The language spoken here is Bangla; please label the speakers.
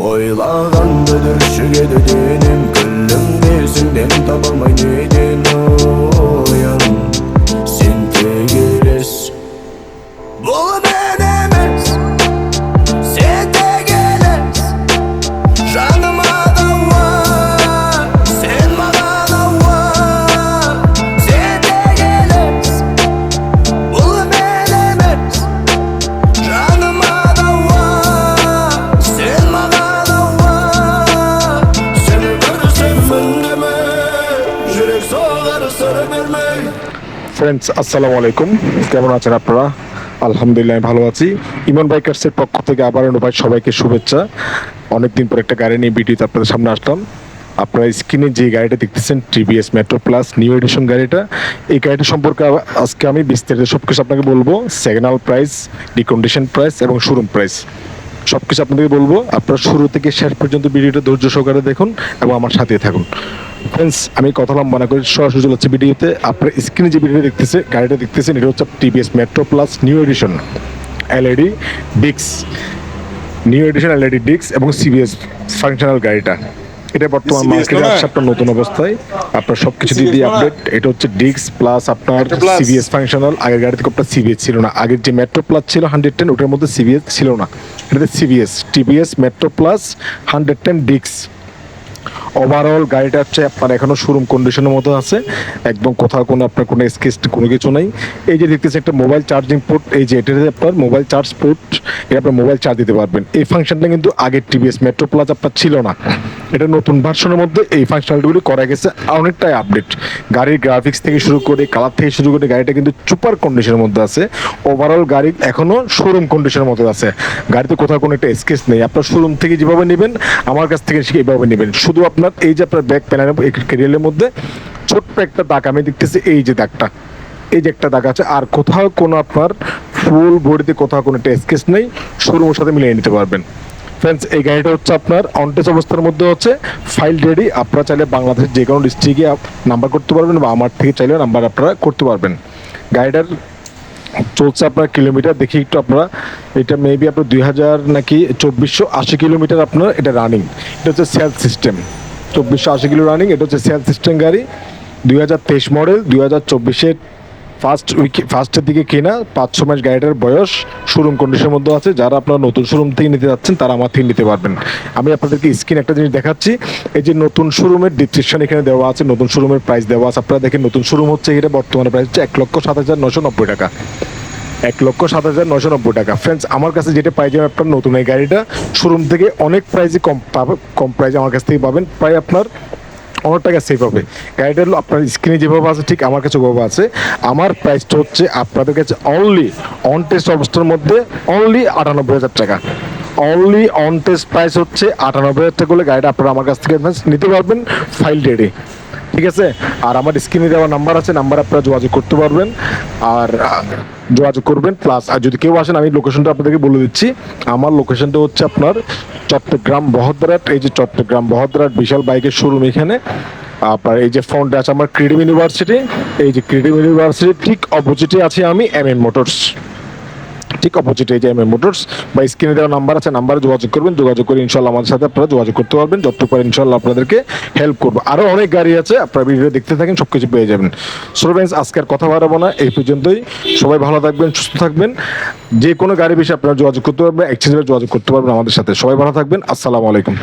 Speaker 1: Ойлағанды дүршіге денім күлім несіңден табылмай неден
Speaker 2: ফ্রেন্ডস আসসালামু আলাইকুম। কেমন আছেন আপনারা? আলহামদুলিল্লাহ, আমি ভালো আছি। ইমন বাইকার্সের পক্ষ থেকে আবার ভাই সবাইকে শুভেচ্ছা। অনেকদিন পর একটা গাড়ি নিয়ে ভিডিওতে আপনাদের সামনে আসলাম। আপনারা স্ক্রিনে যে গাড়িটা দেখতেছেন TVS Metro Plus new edition গাড়িটা, এই গাড়িটা সম্পর্কে আজকে আমি বিস্তারিত সব কিছু আপনাকে বলব। সেকেন্ড প্রাইস ডিকন্ডিশন প্রাইস এবং শোরুম প্রাইস সব কিছু আপনাদেরকে বলব। আপনারা শুরু থেকে শেষ পর্যন্ত ভিডিওটা ধৈর্য সহকারে দেখুন এবং আমার সাথে থাকুন। ফ্রেন্ডস আমি কথা লম্বা না করে সরাসরি চলে ভিডিওতে। আপনার স্ক্রিনে যে ভিডিওটা দেখতেছে গাড়িটা দেখতেছেন এটা হচ্ছে TVS metro plus new addition LED ডিক্স নিউ এডিশন এলইডি ডিক্স এবং সিবিএস ফাংশনাল গাড়িটা। এটা বর্তমান মার্কেটে আসছে আপনার নতুন অবস্থায়। আপনার সব কিছু দিয়ে দিয়ে? আপডেট এটা হচ্ছে ডিক্স প্লাস আপনার সিবিএস ফাংশনাল আগের গাড়ি থেকে আপনার সিবিএস ছিল না। আগের যে মেট্রো প্লাস ছিল হান্ড্রেড টেন ওটার মধ্যে সিবিএস ছিল না। এটাতে CBS TVS Metro Plus hundred ten ডিক্স ওভারঅল গাড়িটা হচ্ছে আপনার এখনও শোরুম কন্ডিশনের মতো আছে। একদম কোথাও কোনো আপনার কোনো স্কেচ কোনো কিছু নেই। এই যে দেখতেছে একটা মোবাইল চার্জিং পোর্ট এই যে এটাতে আপনার মোবাইল চার্জ পোর্ট এটা আপনার মোবাইল চার্জ দিতে পারবেন। এই ফাংশনটা কিন্তু আগের টিভিএস মেট্রো প্লাস আপনার ছিল না। এটা নতুন ভার্সনের মধ্যে এই ফাংশনালিটিগুলি করা গেছে। অনেকটাই আপডেট গাড়ির গ্রাফিক্স থেকে শুরু করে কালার থেকে শুরু করে গাড়িটা কিন্তু সুপার কন্ডিশনের মধ্যে আছে। ওভারঅল গাড়ি এখনও শোরুম কন্ডিশনের মধ্যে আছে। গাড়িতে কোথাও কোনো একটা স্কেচ নেই। আপনার শোরুম থেকে যেভাবে নেবেন, আমার কাছ থেকে সে এইভাবে নেবেন। শুধু আপনার এই যে আপনার ব্যাক প্যানেলের ক্যারিয়ালের মধ্যে ছোট্ট একটা দাগ, আমি দেখতেছি এই যে দাগটা। এই যে একটা দাগ আছে, আর কোথাও কোনো আপনার ফুল বডিতে কোথাও কোনো একটা স্কেচ নেই শোরুমের সাথে মিলিয়ে নিতে পারবেন। ফ্রেন্ডস এই গাড়িটা হচ্ছে আপনার অনটেস অবস্থার মধ্যে হচ্ছে ফাইল রেডি আপনারা চাইলে বাংলাদেশের যে কোনো ডিস্ট্রিক্টে নাম্বার করতে পারবেন বা আমার থেকে চাইলে নাম্বার আপনারা করতে পারবেন। গাড়িটার চলছে আপনার কিলোমিটার দেখি একটু আপনারা। এটা মেবি আপনার দুই হাজার নাকি চব্বিশশো আশি কিলোমিটার আপনার এটা রানিং এটা হচ্ছে সেলফ সিস্টেম চব্বিশশো আশি কিলো রানিং এটা হচ্ছে সেলফ সিস্টেম গাড়ি। দুই হাজার তেইশ মডেল দুই হাজার চব্বিশের ফার্স্ট উইক, ফার্স্টের দিকে কেনা, পাঁচ, ছ মাস গাড়িটার বয়স শোরুম কন্ডিশনের মধ্যে আছে। যারা আপনারা নতুন শোরুম থেকে নিতে যাচ্ছেন, তারা আমার থেকে নিতে পারবেন। আমি আপনাদেরকে স্ক্রিন একটা জিনিস দেখাচ্ছি। এই যে নতুন শোরুমের ডিসক্রিপশন এখানে দেওয়া আছে, নতুন শোরুমের প্রাইস দেওয়া আছে। আপনারা দেখেন, নতুন শোরুম হচ্ছে এটা, বর্তমানে প্রাইস হচ্ছে এক লক্ষ সাত হাজার নশো নব্বই টাকা। এক লক্ষ সাত হাজার নশো নব্বই টাকা। ফ্রেন্ডস আমার কাছে যেটা পাই যাবেন আপনার নতুন এই গাড়িটা শোরুম থেকে অনেক প্রাইসে কম কম প্রাইসে আমার কাছ থেকে পাবেন। প্রায় আপনার অনেক টাকা সেভ হবে। গাড়িটা হলো আপনার স্ক্রিনে যেভাবে আছে, ঠিক আমার কাছে ওভাবে আছে। আমার প্রাইসটা হচ্ছে আপনাদের কাছে অনলি অন টেস্ট অবস্থার মধ্যে অনলি আটানব্বই হাজার টাকা। অনলি অন টেস্ট প্রাইস হচ্ছে আটানব্বই হাজার টাকা করলে গাড়িটা আপনারা আমার কাছ থেকে অ্যাডভান্স নিতে পারবেন ফাইল রেডি ঠিক আছে? আর আমার স্ক্রিনে দেওয়া নাম্বার আছে, নাম্বার আপনারা যোগাযোগ করতে পারবেন। আর, যোগাযোগ করবেন প্লাস আর যদি কেউ আসেন, আমি লোকেশনটা আপনাদেরকে বলে দিচ্ছি। আমার লোকেশনটা হচ্ছে আপনার চট্টগ্রাম বহদ্রাট। এই যে চট্টগ্রাম বহদ্রাট, বিশাল বাইকের শোরুম এখানে। আপনার এই যে ফোনটা আছে আমার ক্রিডিম ইউনিভার্সিটি এই যে ক্রিডিম ইউনিভার্সিটি ঠিক অপোজিটে আছে আমি এম এন মোটরস ঠিক অপোজিটে এই যে মোটরস বা স্ক্রিনে দেওয়া নাম্বার আছে নাম্বারে যোগাযোগ করবেন, যোগাযোগ করে ইনশাল্লাহ আমাদের সাথে আপনারা যোগাযোগ করতে পারবেন। যত পারে ইনশাল্লাহ আপনাদেরকে হেল্প করব। আরও অনেক গাড়ি আছে, আপনারা ভিডিও দেখতে থাকেন সব কিছু পেয়ে যাবেন। সো ফ্রেন্ডস আজকে আর কথা বাড়াবো না, এই পর্যন্তই। সবাই ভালো থাকবেন, সুস্থ থাকবেন। যে কোনো গাড়ি বিষয়ে আপনারা যোগাযোগ করতে পারবেন এক্সচেঞ্জে যোগাযোগ করতে পারবেন আমাদের সাথে। সবাই ভালো থাকবেন, আসসালামু আলাইকুম।